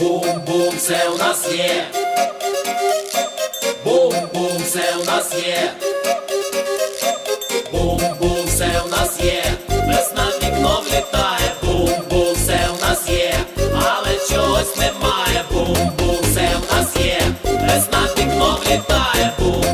Бум-бум, це у нас є. Бум-бум, це у нас є. Бум-бум, це у нас є. Весна вікно влітає. Бум-бум, це у нас є. Але чогось немає. Бум-бум, це у нас є. Весна вікно влітає. Бум-бум.